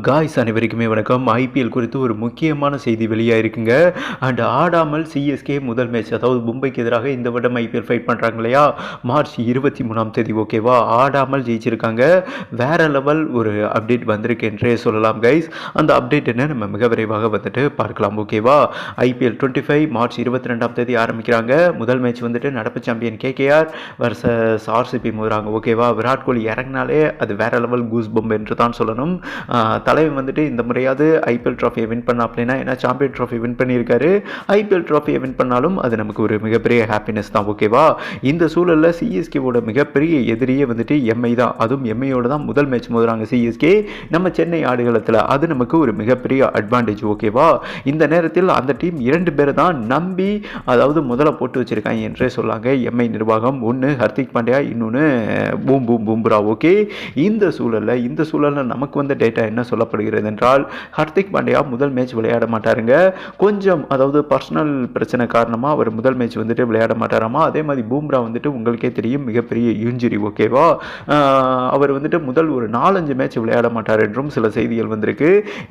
Guys அனைவருக்குமே வணக்கம். IPL குறித்து ஒரு முக்கியமான செய்தி வெளியாயிருக்குங்க. அண்ட் ஆடாமல் சிஎஸ்கே முதல் மேட்ச் அதாவது மும்பைக்கு எதிராக இந்த வருடம் ஐபிஎல் ஃபைட் பண்ணுறாங்க இல்லையா? மார்ச் இருபத்தி மூணாம் தேதி ஓகேவா ஆடாமல் ஜெயிச்சிருக்காங்க. வேற லெவல் ஒரு அப்டேட் வந்திருக்கு என்றே சொல்லலாம் கைஸ் அந்த அப்டேட் என்ன? நம்ம மிக விரைவாக வந்துட்டு பார்க்கலாம் ஓகேவா ஐபிஎல் டுவெண்ட்டி ஃபைவ் மார்ச் இருபத்தி ரெண்டாம் தேதி ஆரம்பிக்கிறாங்க. முதல் மேட்ச் வந்துட்டு நடப்பு சாம்பியன் கேகேஆர் வர்சஸ் ஆர்சிபி மோதுறாங்க ஓகேவா விராட் கோலி இறங்கினாலே அது வேற லெவல் கூஸ் பம்ப் என்று தான் சொல்லணும். தலைவன் வந்துட்டு இந்த முறையாவது ஐபிஎல் ட்ராஃபியை வின் பண்ண அப்படின்னா ஏன்னா சாம்பியன் ட்ராஃபி வின் பண்ணியிருக்காரு. ஐபிஎல் ட்ராஃபியை வின் பண்ணாலும் அது நமக்கு ஒரு மிகப்பெரிய ஹாப்பினஸ் தான் ஓகேவா இந்த சூழலில் சிஎஸ்கேவோட மிகப்பெரிய எதிரியே வந்துட்டு எம்ஐ தான். அதுவும் எம்ஐயோட தான் முதல் மேட்ச் மோதுறாங்க சிஎஸ்கே நம்ம சென்னை ஆடுகளத்தில் அது நமக்கு ஒரு மிகப்பெரிய அட்வான்டேஜ் ஓகேவா இந்த நேரத்தில் அந்த டீம் இரண்டு பேரை தான் நம்பி அதாவது முதல்ல போட்டு வச்சிருக்காங்க என்றே சொல்லாங்க. எம்ஐ நிர்வாகம். ஒன்று ஹர்திக் பாண்டியா இன்னொன்று பூம் பூம் பூம்புரா ஓகே இந்த சூழலில் இந்த சூழலில் நமக்கு வந்த டேட்டா என்ன சொல்லப்படுகிறது என்றால் ஹர்திக் பாண்டியா முதல் மேட்ச் விளையாட மாட்டாருங்க. கொஞ்சம் அதாவது பர்சனல் பிரச்சனை காரணமாக அவர் முதல் மேட்ச் வந்துட்டு விளையாட மாட்டாராமா? அதே மாதிரி பூம்ரா வந்துட்டு உங்களுக்கே தெரியும் மிகப்பெரிய இன்ஜுரி ஓகேவா? அவர் வந்துட்டு முதல் ஒரு நாலஞ்சு மேட்ச் விளையாட மாட்டார் என்றும் சில செய்திகள் வந்திருக்கு.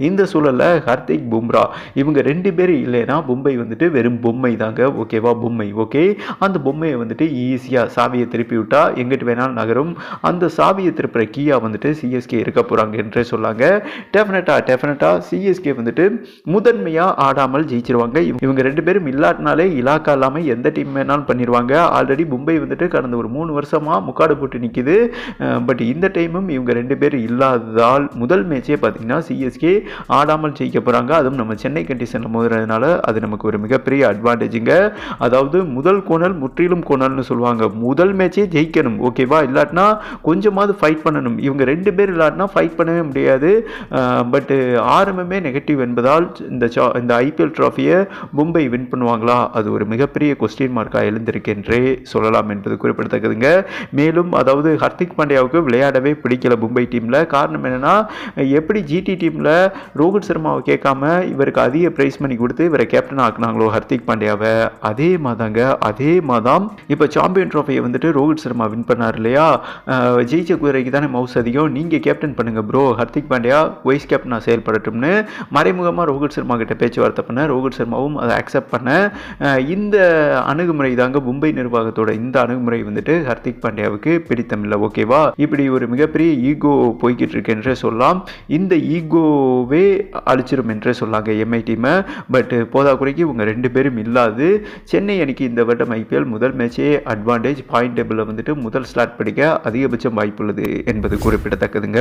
இந்த சூழலில் ஹர்திக் பும்ரா இவங்க ரெண்டு பேரும் இல்லைன்னா மும்பை வந்துட்டு வெறும் பொம்மை தாங்க ஓகேவா? பொம்மை ஓகே? அந்த பொம்மையை வந்துட்டு ஈஸியாக சாவியை திருப்பி விட்டா எங்கிட்டு வேணாலும் நகரும். அந்த சாவியை திருப்புற கீயா வந்துட்டு சிஎஸ்கே இருக்க போகிறாங்க என்றே சொல்லாங்க. டெஃபினட்டாக டெஃபினட்டாக சிஎஸ்கே வந்துட்டு முதன்மையாக ஆடாமல் ஜெயிச்சிருவாங்க. இவங்க- இவங்க ரெண்டு பேரும் இல்லாட்டினாலே இலாக்கா இல்லாமல் எந்த டீம் வேணாலும் பண்ணிடுவாங்க ஆல்ரெடி மும்பை வந்துட்டு கடந்த ஒரு மூணு வருஷமாக முக்காடு போட்டு நிற்கிது பட் இந்த டைமும் இவங்க ரெண்டு பேர் இல்லாததால் முதல் மேட்சே பார்த்தீங்கன்னா சிஎஸ்கே ஆடாமல் ஜெயிக்க போகிறாங்க அதுவும் நம்ம சென்னை கண்டிஷனில் மோதுறதுனால அது நமக்கு ஒரு மிகப்பெரிய அட்வான்டேஜுங்க அதாவது முதல் கோணல் முற்றிலும் கோணல்னு சொல்லுவாங்க. முதல் மேட்சே ஜெயிக்கணும் ஓகேவா இல்லாட்டினா கொஞ்சமாவது ஃபைட் பண்ணணும். இவங்க ரெண்டு பேர் இல்லாட்டினா ஃபைட் பண்ணவே முடியாது. பட்டு ஆரம்பமே நெகட்டிவ் என்பதால் இந்த சா- இந்த ஐபிஎல் ட்ராஃபியை மும்பை வின் பண்ணுவாங்களா? அது ஒரு மிகப்பெரிய கொஸ்டின் மார்க்காக எழுந்திருக்கென்றே சொல்லலாம் என்பது குறிப்பிடத்தக்கதுங்க. மேலும் அதாவது ஹர்திக் பாண்டியாவுக்கு விளையாடவே பிடிக்கல மும்பை டீமில் காரணம் என்னென்னா எப்படி ஜிடி டீமில் ரோஹித் சர்மாவை கேட்காம இவருக்கு அதிக ப்ரைஸ் மணி கொடுத்து இவரை கேப்டன் ஆக்குனாங்களோ ஹர்திக் பாண்டியாவை? அதே மாதாங்க அதே மாதம் இப்போ சாம்பியன் ட்ராஃபியை வந்துட்டு ரோஹித் சர்மா வின் பண்ணார் இல்லையா? ஜெயிச்ச குதிரைக்கு தானே மவுஸ் அதிகம். நீங்கள் கேப்டன் பண்ணுங்க ப்ரோ ஹர்திக் பாண்டியா வைஸ் கேப்டனாக செயல்படட்டும்னு மறைமுகமாக ரோஹித் சர்மா கிட்ட பேச்சுவார்த்தை பண்ண ரோஹித் சர்மாவும் அதை அக்செப்ட் பண்ண இந்த அணுகுமுறை தாங்க மும்பை நிர்வாகத்தோட இந்த அணுகுமுறை வந்துட்டு ஹர்திக் பாண்டியாவுக்கு பிடித்தமில்லை ஓகேவா இப்படி ஒரு மிகப்பெரிய ஈகோ போய்கிட்டு இருக்கு என்றே சொல்லலாம். இந்த ஈகோவே அழிச்சிடும் என்றே சொல்லாங்க எம்ஐ டீமை பட் போதாக்குறைக்கு இவங்க ரெண்டு பேரும் இல்லாது சென்னை அணிக்கு இந்த வருடம் ஐபிஎல் முதல் மேட்சே அட்வான்டேஜ் பாயிண்ட் டேபிளில் வந்துட்டு முதல் ஸ்லாட் படிக்க அதிகபட்சம் வாய்ப்புள்ளது என்பது குறிப்பிடத்தக்கதுங்க.